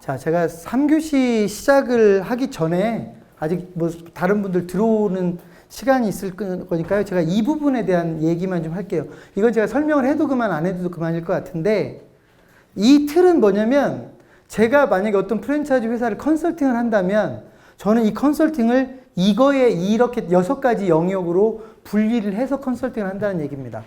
자, 제가 3교시 시작을 하기 전에 아직 뭐 다른 분들 들어오는 시간이 있을 거- 거니까요. 제가 이 부분에 대한 얘기만 좀 할게요. 이건 제가 설명을 해도 그만 안 해도 그만일 것 같은데 이 틀은 뭐냐면 제가 만약에 어떤 프랜차이즈 회사를 컨설팅을 한다면 저는 이 컨설팅을 이거에 이렇게 여섯 가지 영역으로 분리를 해서 컨설팅을 한다는 얘기입니다.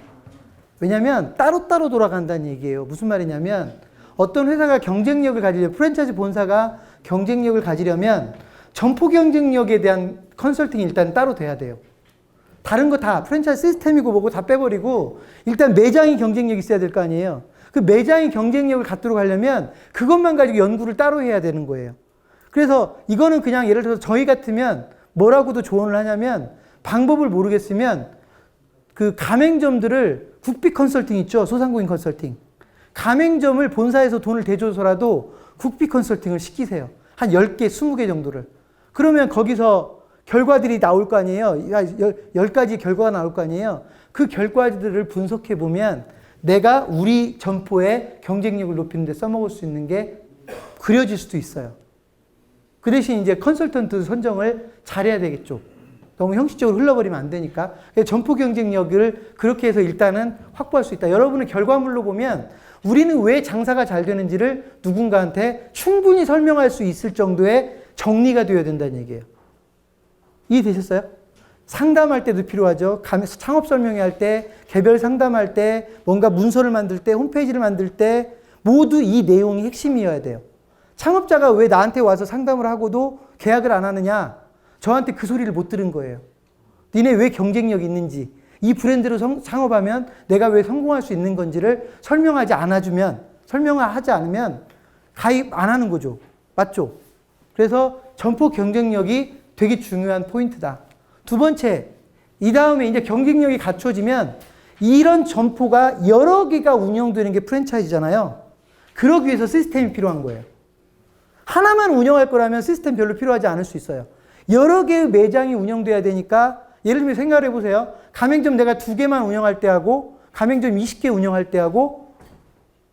왜냐하면 따로따로 돌아간다는 얘기예요. 무슨 말이냐면 어떤 회사가 경쟁력을 가지려면 프랜차이즈 본사가 경쟁력을 가지려면 점포 경쟁력에 대한 컨설팅이 일단 따로 돼야 돼요. 다른 거 다 프랜차이즈 시스템이고 뭐고 다 빼버리고 일단 매장이 경쟁력이 있어야 될 거 아니에요. 그 매장이 경쟁력을 갖도록 하려면 그것만 가지고 연구를 따로 해야 되는 거예요. 그래서 이거는 그냥 예를 들어서 저희 같으면 뭐라고도 조언을 하냐면 방법을 모르겠으면 그 가맹점들을 국비 컨설팅 있죠. 소상공인 컨설팅. 가맹점을 본사에서 돈을 대줘서라도 국비 컨설팅을 시키세요. 한 10개, 20개 정도를. 그러면 거기서 결과들이 나올 거 아니에요. 10가지 결과가 나올 거 아니에요. 그 결과들을 분석해 보면 내가 우리 점포의 경쟁력을 높이는 데 써먹을 수 있는 게 그려질 수도 있어요. 그 대신 이제 컨설턴트 선정을 잘해야 되겠죠. 너무 형식적으로 흘러버리면 안 되니까. 점포 경쟁력을 그렇게 해서 일단은 확보할 수 있다. 여러분의 결과물로 보면 우리는 왜 장사가 잘 되는지를 누군가한테 충분히 설명할 수 있을 정도의 정리가 되어야 된다는 얘기예요. 이해되셨어요? 상담할 때도 필요하죠. 감- 창업 설명회 할 때, 개별 상담할 때, 뭔가 문서를 만들 때, 홈페이지를 만들 때 모두 이 내용이 핵심이어야 돼요. 창업자가 왜 나한테 와서 상담을 하고도 계약을 안 하느냐? 저한테 그 소리를 못 들은 거예요. 니네 왜 경쟁력이 있는지, 이 브랜드로 성- 창업하면 내가 왜 성공할 수 있는 건지를 설명하지 않아주면, 설명을 하지 않으면 가입 안 하는 거죠. 맞죠? 그래서 점포 경쟁력이 되게 중요한 포인트다. 두 번째, 이 다음에 이제 경쟁력이 갖춰지면 이런 점포가 여러 개가 운영되는 게 프랜차이즈잖아요. 그러기 위해서 시스템이 필요한 거예요. 하나만 운영할 거라면 시스템 별로 필요하지 않을 수 있어요. 여러 개의 매장이 운영돼야 되니까 예를 들면 생각을 해보세요. 가맹점 내가 두 개만 운영할 때 하고 가맹점 20개 운영할 때 하고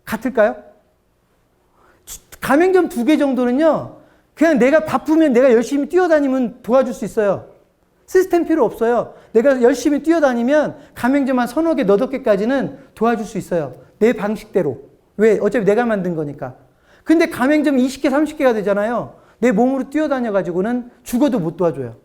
같을까요? 가맹점 두 개 정도는요. 그냥 내가 바쁘면 내가 열심히 뛰어다니면 도와줄 수 있어요. 시스템 필요 없어요. 내가 열심히 뛰어다니면 가맹점 한 서너 개, 너덟 개까지는 도와줄 수 있어요. 내 방식대로. 왜? 어차피 내가 만든 거니까. 근데 가맹점 20개, 30개가 되잖아요. 내 몸으로 뛰어다녀가지고는 죽어도 못 도와줘요.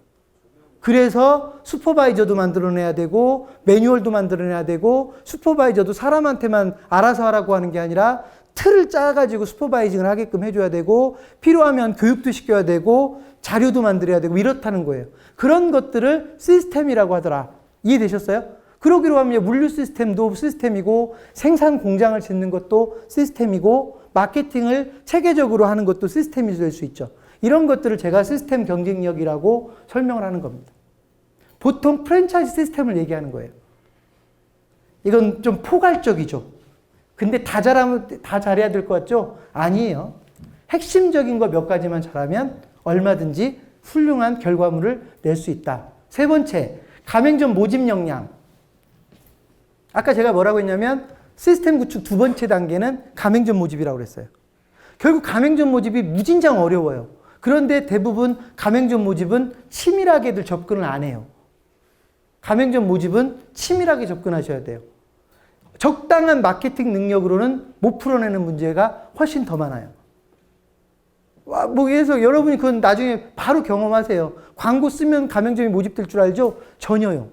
그래서 슈퍼바이저도 만들어내야 되고 매뉴얼도 만들어내야 되고 슈퍼바이저도 사람한테만 알아서 하라고 하는 게 아니라 틀을 짜가지고 슈퍼바이징을 하게끔 해줘야 되고 필요하면 교육도 시켜야 되고 자료도 만들어야 되고 이렇다는 거예요. 그런 것들을 시스템이라고 하더라. 이해되셨어요? 그러기로 하면 물류 시스템도 시스템이고 생산 공장을 짓는 것도 시스템이고 마케팅을 체계적으로 하는 것도 시스템이 될 수 있죠. 이런 것들을 제가 시스템 경쟁력이라고 설명을 하는 겁니다. 보통 프랜차이즈 시스템을 얘기하는 거예요. 이건 좀 포괄적이죠. 근데 다 잘하면 다 잘해야 될 것 같죠? 아니에요. 핵심적인 거 몇 가지만 잘하면 얼마든지 훌륭한 결과물을 낼 수 있다. 세 번째, 가맹점 모집 역량. 아까 제가 뭐라고 했냐면 시스템 구축 두 번째 단계는 가맹점 모집이라고 그랬어요. 결국 가맹점 모집이 무진장 어려워요. 그런데 대부분 가맹점 모집은 치밀하게들 접근을 안 해요. 가맹점 모집은 치밀하게 접근하셔야 돼요. 적당한 마케팅 능력으로는 못 풀어내는 문제가 훨씬 더 많아요. 와, 뭐, 그래서 여러분이 그건 나중에 바로 경험하세요. 광고 쓰면 가맹점이 모집될 줄 알죠? 전혀요.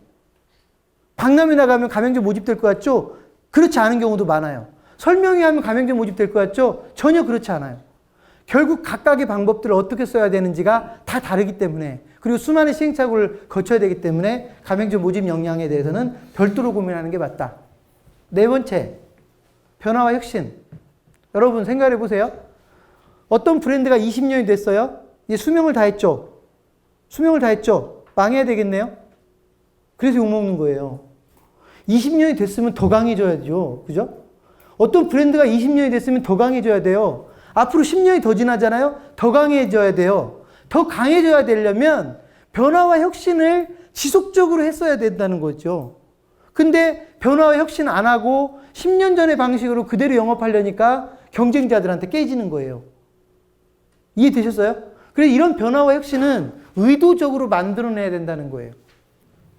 박람회 나가면 가맹점 모집될 것 같죠? 그렇지 않은 경우도 많아요. 설명회 하면 가맹점 모집될 것 같죠? 전혀 그렇지 않아요. 결국 각각의 방법들을 어떻게 써야 되는지가 다 다르기 때문에 그리고 수많은 시행착오를 거쳐야 되기 때문에 가맹점 모집 역량에 대해서는 별도로 고민하는 게 맞다. 네 번째, 변화와 혁신. 여러분 생각해 보세요. 어떤 브랜드가 20년이 됐어요? 이제 수명을 다 했죠? 수명을 다 했죠? 망해야 되겠네요? 그래서 욕먹는 거예요. 20년이 됐으면 더 강해져야죠. 그죠? 어떤 브랜드가 20년이 됐으면 더 강해져야 돼요. 앞으로 10년이 더 지나잖아요? 더 강해져야 돼요. 더 강해져야 되려면 변화와 혁신을 지속적으로 했어야 된다는 거죠. 근데 변화와 혁신 안 하고 10년 전의 방식으로 그대로 영업하려니까 경쟁자들한테 깨지는 거예요. 이해되셨어요? 그래서 이런 변화와 혁신은 의도적으로 만들어내야 된다는 거예요.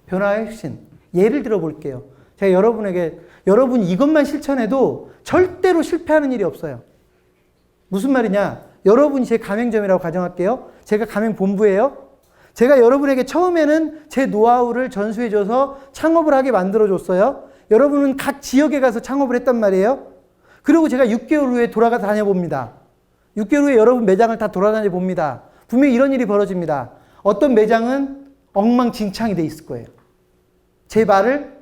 변화와 혁신. 예를 들어 볼게요. 제가 여러분에게, 여러분 이것만 실천해도 절대로 실패하는 일이 없어요. 무슨 말이냐? 여러분이 제 가맹점이라고 가정할게요. 제가 가맹 본부예요. 제가 여러분에게 처음에는 제 노하우를 전수해줘서 창업을 하게 만들어줬어요. 여러분은 각 지역에 가서 창업을 했단 말이에요. 그리고 제가 6개월 후에 돌아가 다녀봅니다. 6개월 후에 여러분 매장을 다 돌아다녀 봅니다. 분명히 이런 일이 벌어집니다. 어떤 매장은 엉망진창이 돼 있을 거예요. 제 말을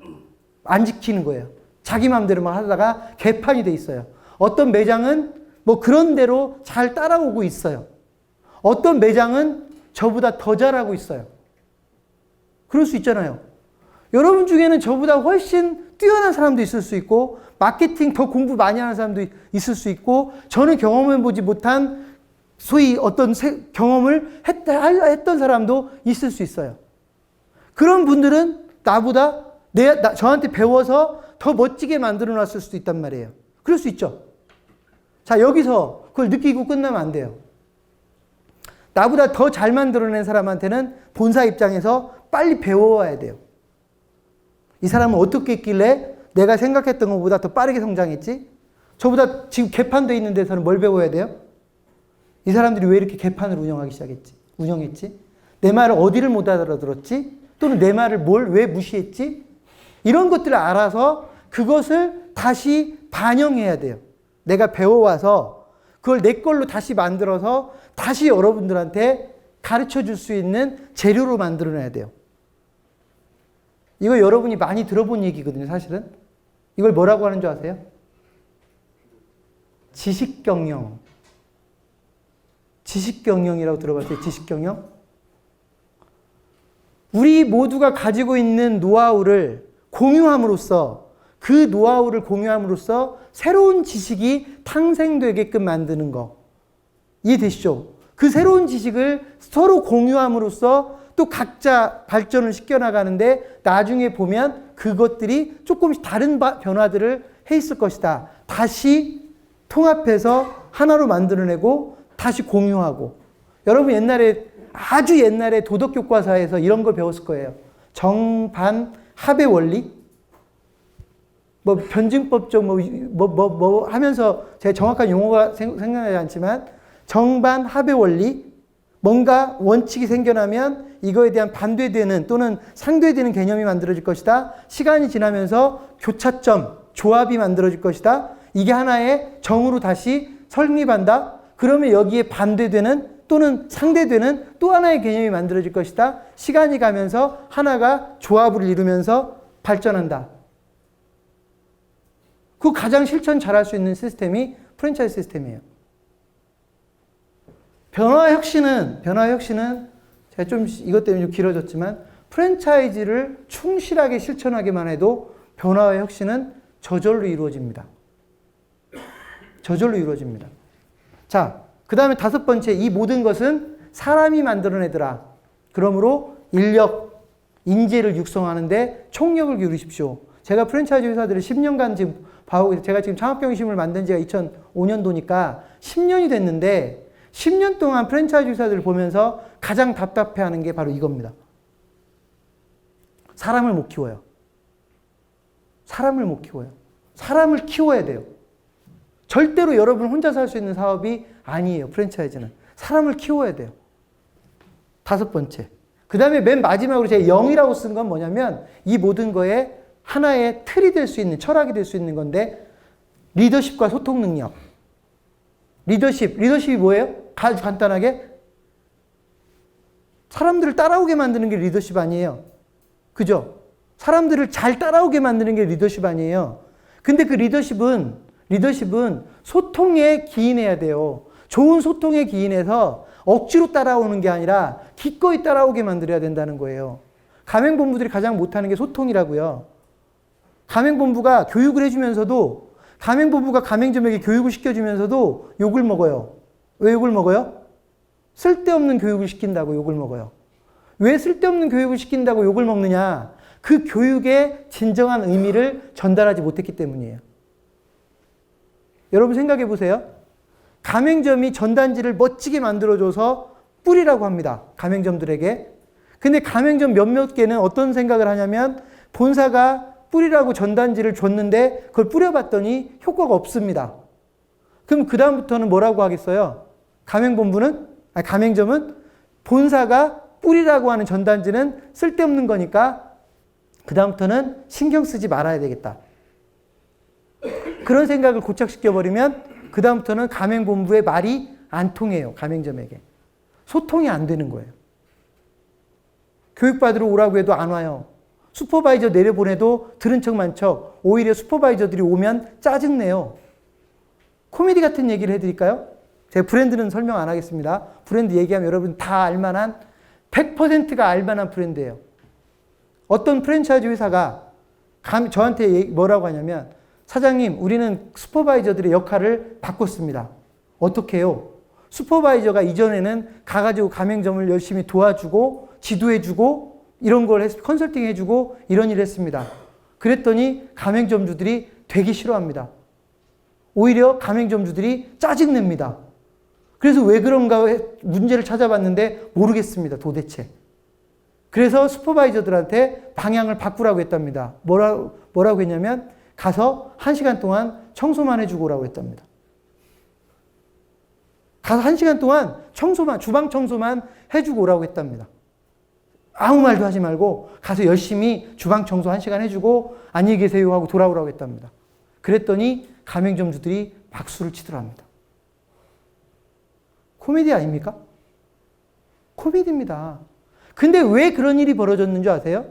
안 지키는 거예요. 자기 마음대로만 하다가 개판이 돼 있어요. 어떤 매장은 뭐 그런 대로 잘 따라오고 있어요. 어떤 매장은 저보다 더 잘하고 있어요. 그럴 수 있잖아요. 여러분 중에는 저보다 훨씬 뛰어난 사람도 있을 수 있고, 마케팅 더 공부 많이 하는 사람도 있을 수 있고, 저는 경험해보지 못한 소위 어떤 세- 경험을 했, 했던 사람도 있을 수 있어요. 그런 분들은 나보다 내, 나, 저한테 배워서 더 멋지게 만들어 놨을 수도 있단 말이에요. 그럴 수 있죠. 자, 여기서 그걸 느끼고 끝나면 안 돼요. 나보다 더 잘 만들어낸 사람한테는 본사 입장에서 빨리 배워와야 돼요. 이 사람은 어떻게 했길래 내가 생각했던 것보다 더 빠르게 성장했지? 저보다 지금 개판돼 있는 데서는 뭘 배워야 돼요? 이 사람들이 왜 이렇게 개판을 운영하기 시작했지? 운영했지? 내 말을 어디를 못 알아들었지? 또는 내 말을 뭘 왜 무시했지? 이런 것들을 알아서 그것을 다시 반영해야 돼요. 내가 배워와서 그걸 내 걸로 다시 만들어서 다시 여러분들한테 가르쳐 줄 수 있는 재료로 만들어내야 돼요. 이거 여러분이 많이 들어본 얘기거든요, 사실은. 이걸 뭐라고 하는 줄 아세요? 지식 경영. 지식 경영이라고 들어봤어요, 지식 경영? 우리 모두가 가지고 있는 노하우를 공유함으로써 그 노하우를 공유함으로써 새로운 지식이 탄생되게끔 만드는 거. 이해되시죠? 그 새로운 지식을 서로 공유함으로써 또 각자 발전을 시켜나가는데 나중에 보면 그것들이 조금씩 다른 바- 변화들을 해 있을 것이다. 다시 통합해서 하나로 만들어내고 다시 공유하고. 여러분 옛날에 아주 옛날에 도덕 교과서에서 이런 걸 배웠을 거예요. 정반 합의 원리? 뭐 변증법적 뭐 뭐 뭐 뭐 하면서 제가 정확한 용어가 생- 생각나지 않지만 정반 합의 원리 뭔가 원칙이 생겨나면 이거에 대한 반대되는 또는 상대되는 개념이 만들어질 것이다. 시간이 지나면서 교차점, 조합이 만들어질 것이다. 이게 하나의 정으로 다시 설립한다. 그러면 여기에 반대되는 또는 상대되는 또 하나의 개념이 만들어질 것이다. 시간이 가면서 하나가 조합을 이루면서 발전한다. 그 가장 실천 잘할 수 있는 시스템이 프랜차이즈 시스템이에요. 변화 혁신은 변화 혁신은 제가 좀 이것 때문에 좀 길어졌지만 프랜차이즈를 충실하게 실천하기만 해도 변화와 혁신은 저절로 이루어집니다. 저절로 이루어집니다. 자, 그 다음에 다섯 번째, 이 모든 것은 사람이 만들어내더라. 그러므로 인력, 인재를 육성하는데 총력을 기울이십시오. 제가 프랜차이즈 회사들을 10년간 지금 봐오고, 제가 지금 창업경심을 만든 지가 2005년도니까 10년이 됐는데, 10년 동안 프랜차이즈 회사들을 보면서 가장 답답해 하는 게 바로 이겁니다. 사람을 못 키워요. 사람을 못 키워요. 사람을 키워야 돼요. 절대로 여러분 혼자서 할 수 있는 사업이 아니에요. 프랜차이즈는. 사람을 키워야 돼요. 다섯 번째. 그 다음에 맨 마지막으로 제가 0이라고 쓴 건 뭐냐면 이 모든 거에 하나의 틀이 될 수 있는, 철학이 될 수 있는 건데 리더십과 소통 능력. 리더십. 리더십이 뭐예요? 가- 간단하게 사람들을 따라오게 만드는 게 리더십 아니에요. 그죠? 사람들을 잘 따라오게 만드는 게 리더십 아니에요. 근데 그 리더십은, 리더십은 소통에 기인해야 돼요. 좋은 소통에 기인해서 억지로 따라오는 게 아니라 기꺼이 따라오게 만들어야 된다는 거예요. 가맹본부들이 가장 못하는 게 소통이라고요. 가맹본부가 교육을 해주면서도 가맹본부가 가맹점에게 교육을 시켜주면서도 욕을 먹어요. 왜 욕을 먹어요? 쓸데없는 교육을 시킨다고 욕을 먹어요. 왜 쓸데없는 교육을 시킨다고 욕을 먹느냐? 그 교육의 진정한 의미를 전달하지 못했기 때문이에요. 여러분 생각해 보세요. 가맹점이 전단지를 멋지게 만들어줘서 뿌리라고 합니다. 가맹점들에게. 근데 가맹점 몇몇 개는 어떤 생각을 하냐면 본사가 뿌리라고 전단지를 줬는데 그걸 뿌려봤더니 효과가 없습니다. 그럼 그다음부터는 뭐라고 하겠어요? 가맹본부는, 아니, 가맹점은 본사가 뿌리라고 하는 전단지는 쓸데없는 거니까 그다음부터는 신경 쓰지 말아야 되겠다. 그런 생각을 고착시켜버리면 그다음부터는 가맹본부의 말이 안 통해요. 가맹점에게. 소통이 안 되는 거예요. 교육받으러 오라고 해도 안 와요. 슈퍼바이저 내려보내도 들은 척만 척. 오히려 슈퍼바이저들이 오면 짜증내요. 코미디 같은 얘기를 해드릴까요? 제가 브랜드는 설명 안 하겠습니다. 브랜드 얘기하면 여러분 다 알만한 100%가 알만한 브랜드예요. 어떤 프랜차이즈 회사가 감- 저한테 뭐라고 하냐면 사장님 우리는 슈퍼바이저들의 역할을 바꿨습니다. 어떻게 해요? 슈퍼바이저가 이전에는 가가지고 가맹점을 열심히 도와주고 지도해주고 이런 걸 했- 컨설팅 해주고 이런 일을 했습니다. 그랬더니 가맹점주들이 되게 싫어합니다. 오히려 가맹점주들이 짜증냅니다. 그래서 왜 그런가 해- 문제를 찾아봤는데 모르겠습니다. 도대체. 그래서 슈퍼바이저들한테 방향을 바꾸라고 했답니다. 뭐라, 뭐라고 했냐면 가서 한 시간 동안 청소만 해주고 오라고 했답니다. 가서 한 시간 동안 청소만, 주방 청소만 해주고 오라고 했답니다. 아무 말도 하지 말고 가서 열심히 주방 청소 한 시간 해주고 안녕히 계세요 하고 돌아오라고 했답니다. 그랬더니 가맹점주들이 박수를 치더랍니다. 코미디 아닙니까? 코미디입니다. 근데 왜 그런 일이 벌어졌는 줄 아세요?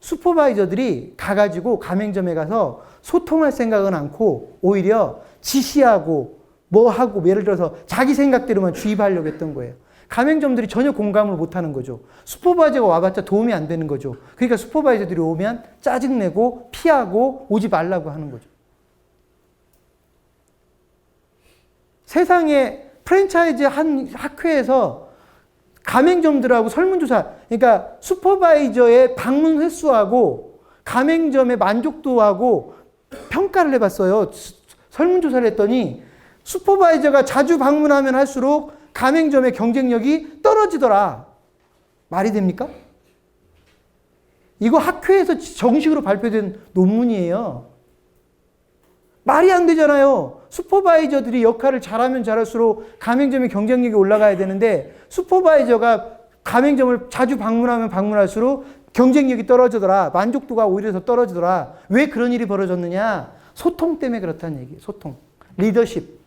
슈퍼바이저들이 가가지고 가맹점에 가서 소통할 생각은 않고 오히려 지시하고 뭐 하고 예를 들어서 자기 생각대로만 주입하려고 했던 거예요. 가맹점들이 전혀 공감을 못 하는 거죠. 슈퍼바이저가 와봤자 도움이 안 되는 거죠. 그러니까 슈퍼바이저들이 오면 짜증내고 피하고 오지 말라고 하는 거죠. 세상에 프랜차이즈 한 학회에서 가맹점들하고 설문조사, 그러니까 슈퍼바이저의 방문 횟수하고 가맹점의 만족도하고 평가를 해봤어요. 수- 설문조사를 했더니 슈퍼바이저가 자주 방문하면 할수록 가맹점의 경쟁력이 떨어지더라. 말이 됩니까? 이거 학회에서 정식으로 발표된 논문이에요. 말이 안 되잖아요. 슈퍼바이저들이 역할을 잘하면 잘할수록 가맹점의 경쟁력이 올라가야 되는데 슈퍼바이저가 가맹점을 자주 방문하면 방문할수록 경쟁력이 떨어지더라. 만족도가 오히려 더 떨어지더라. 왜 그런 일이 벌어졌느냐? 소통 때문에 그렇다는 얘기예요. 소통. 리더십.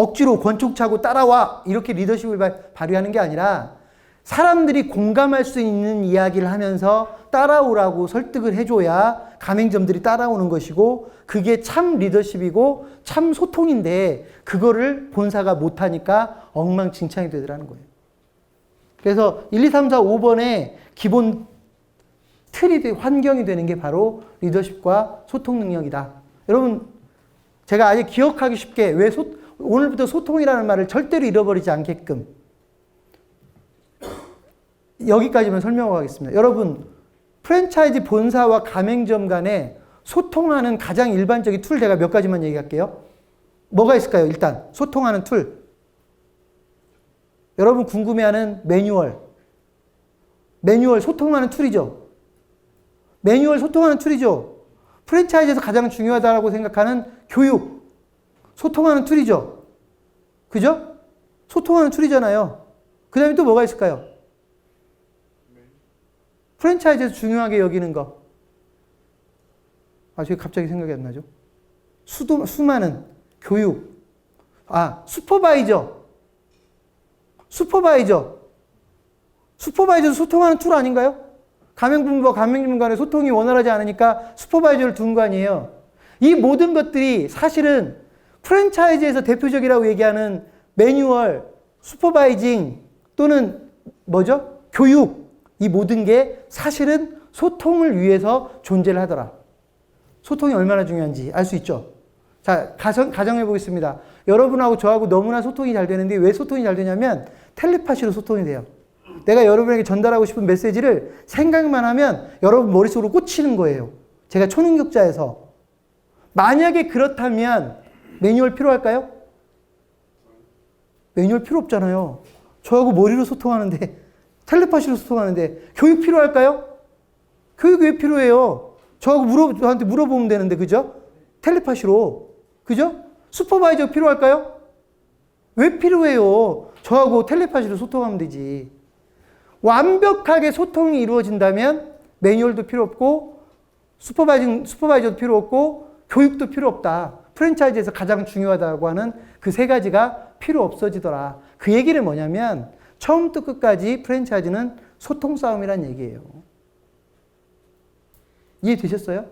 억지로 권총 차고 따라와. 이렇게 리더십을 발- 발휘하는 게 아니라 사람들이 공감할 수 있는 이야기를 하면서 따라오라고 설득을 해줘야 가맹점들이 따라오는 것이고 그게 참 리더십이고 참 소통인데 그거를 본사가 못하니까 엉망진창이 되더라는 거예요. 그래서 1, 2, 3, 4, 5번의 기본 틀이 되, 환경이 되는 게 바로 리더십과 소통 능력이다. 여러분 제가 아예 기억하기 쉽게 왜 소, 오늘부터 소통이라는 말을 절대로 잃어버리지 않게끔 여기까지만 설명하고 가겠습니다. 여러분, 프랜차이즈 본사와 가맹점 간에 소통하는 가장 일반적인 툴 제가 몇 가지만 얘기할게요. 뭐가 있을까요? 일단 소통하는 툴. 여러분 궁금해하는 매뉴얼. 매뉴얼 소통하는 툴이죠. 매뉴얼 소통하는 툴이죠. 프랜차이즈에서 가장 중요하다고 생각하는 교육. 소통하는 툴이죠. 그죠? 소통하는 툴이잖아요. 그 다음에 또 뭐가 있을까요? 프랜차이즈에서 중요하게 여기는 거. 아, 저 갑자기 생각이 안 나죠? 수도, 수많은 교육. 아, 슈퍼바이저. 슈퍼바이저. 슈퍼바이저도 소통하는 툴 아닌가요? 가맹본부와 가맹점 간의 소통이 원활하지 않으니까 슈퍼바이저를 둔 거 아니에요. 이 모든 것들이 사실은 프랜차이즈에서 대표적이라고 얘기하는 매뉴얼, 슈퍼바이징 또는 뭐죠? 교육. 이 모든 게 사실은 소통을 위해서 존재를 하더라. 소통이 얼마나 중요한지 알 수 있죠. 자, 가정, 가정해 보겠습니다. 여러분하고 저하고 너무나 소통이 잘 되는데 왜 소통이 잘 되냐면 텔레파시로 소통이 돼요. 내가 여러분에게 전달하고 싶은 메시지를 생각만 하면 여러분 머릿속으로 꽂히는 거예요. 제가 초능력자에서. 만약에 그렇다면 매뉴얼 필요할까요? 매뉴얼 필요 없잖아요. 저하고 머리로 소통하는데, 텔레파시로 소통하는데, 교육 필요할까요? 교육 왜 필요해요? 저하고 물어, 저한테 물어보면 되는데, 그죠? 텔레파시로. 그죠? 슈퍼바이저 필요할까요? 왜 필요해요? 저하고 텔레파시로 소통하면 되지. 완벽하게 소통이 이루어진다면 매뉴얼도 필요 없고 슈퍼바이징, 슈퍼바이저도 필요 없고 교육도 필요 없다. 프랜차이즈에서 가장 중요하다고 하는 그 세 가지가 필요 없어지더라. 그 얘기는 뭐냐면 처음부터 끝까지 프랜차이즈는 소통 싸움이란 얘기예요. 이해되셨어요?